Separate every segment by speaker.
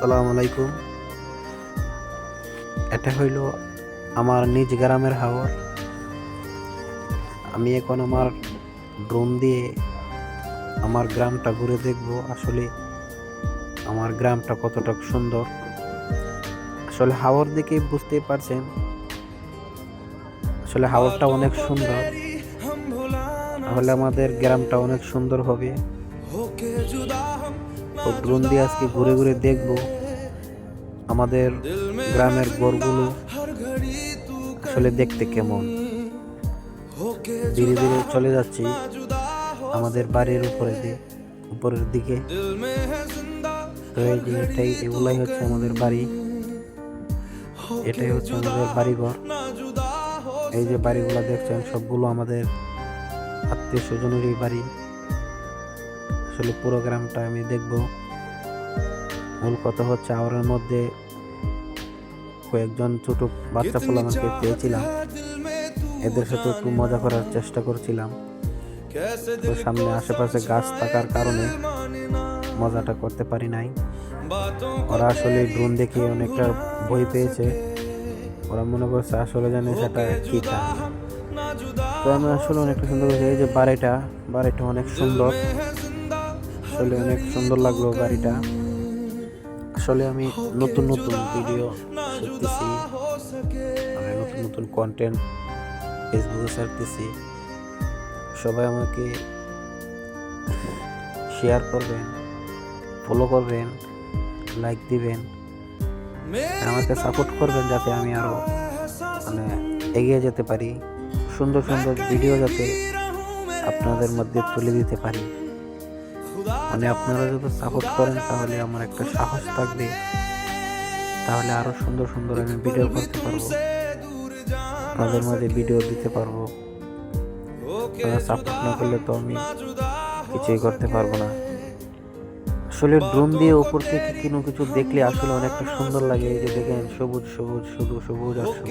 Speaker 1: আসসালামু আলাইকুম। এটা হইল আমার নিজ গ্রামের হাওর। আমি এখন আমার ড্রোন দিয়ে আমার গ্রামটা ঘুরে দেখব। আসলে আমার গ্রামটা কতটা সুন্দর। আসলে হাওর দেখে বুঝতে পারছেন। আসলে হাওরটা অনেক সুন্দর। তাহলে আমাদের গ্রামটা অনেক সুন্দর হবে। তো ড্রোন দিয়ে আজকে ঘুরে ঘুরে দেখব আমাদের গ্রামের গড়গুলো আসলে দেখতে কেমন। ধীরে ধীরে চলে যাচ্ছি আমাদের বাড়ির উপরে দিয়ে, উপরের দিকে। তো এই এগুলাই হচ্ছে আমাদের বাড়ি। এটাই হচ্ছে আমাদের বাড়িঘর। এই যে বাড়িগুলো দেখছেন, সবগুলো আমাদের আত্মীয় স্বজনেরই বাড়ি। আসলে পুরো গ্রামটা আমি দেখব। মূল কথা হচ্ছে আওয়ারের মধ্যে কয়েকজন ছোট বাচ্চা পোলামাকে পেয়েছিলাম। এদের সাথে একটু মজা করার চেষ্টা করছিলাম। তো সামনে আশেপাশে গাছ থাকার কারণে মজাটা করতে পারি নাই। ওরা আসলে ড্রোন দেখে অনেকটা ভয় পেয়েছে। ওরা মনে করছে আসলে জানে সেটা কি তো। আমি আসলে অনেকটা সুন্দর এই যে বাড়িটা বাড়িটা অনেক সুন্দর। আসলে অনেক সুন্দর লাগল গাড়িটা। আসলে আমি নতুন নতুন ভিডিও শিখতেছি আমি নতুন নতুন কন্টেন্ট ফেসবুকে ছাড়তেছি। সবাই আমাকে শেয়ার করবেন ফলো করবেন লাইক দিবেন আমাকে সাপোর্ট করবেন যাতে আমি আরও মানে এগিয়ে যেতে পারি, সুন্দর সুন্দর ভিডিও যাতে আপনাদের মধ্যে তুলে দিতে পারি। মানে আপনারা যদি সাপোর্ট করেন তাহলে আমার একটা সাহস থাকবে। তাহলে আরও সুন্দর সুন্দর আমি ভিডিও করতে পারব। আপনাদের মাঝে ভিডিও দিতে পারব। আপনারা সাপোর্ট না করলে তো আমি কিছুই করতে পারব না। আসলে ড্রোন দিয়ে ওপর থেকে কোনো কিছু দেখলে আসলে অনেকটা সুন্দর লাগে। এই যে দেখেন, সবুজ সবুজ, শুধু সবুজ আর সবুজ।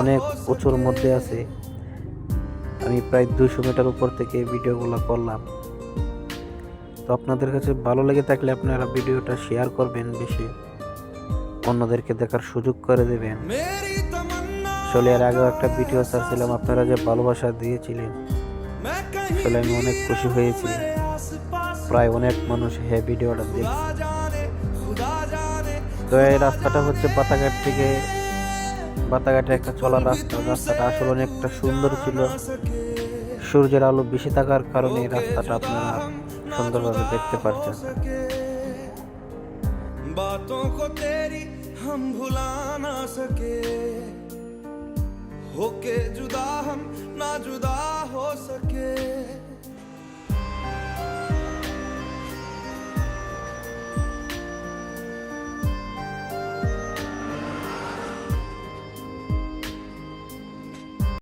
Speaker 1: অনেক উঁচুর মধ্যে আছে। আমি প্রায় দুশো মিটার উপর থেকে ভিডিওগুলো করলাম। তো আপনাদের কাছে ভালো লেগে থাকলে আপনারা ভিডিওটা শেয়ার করবেন বেশি। অন্যদেরকে দেখার সুযোগ করে দেবেন। আসলে এর আগেও একটা ভিডিও ছাড়ছিলাম, আপনারা যে ভালোবাসা দিয়েছিলেন আসলে আমি অনেক খুশি হয়েছি। প্রায় অনেক মানুষ হ্যাঁ ভিডিওটা দেখছে। তো এই রাস্তাটা হচ্ছে পাতাঘাট থেকে বাতাঘাটে একটা চলার রাস্তা রাস্তাটা আসলে অনেকটা সুন্দর ছিল সূর্যের আলো বেশি থাকার কারণে এই রাস্তাটা আপনারা সুন্দরভাবে দেখতে পাচ্ছেন
Speaker 2: बातों को तेरी हम भुला ना सके होके जुदा हम ना जुदा हो सके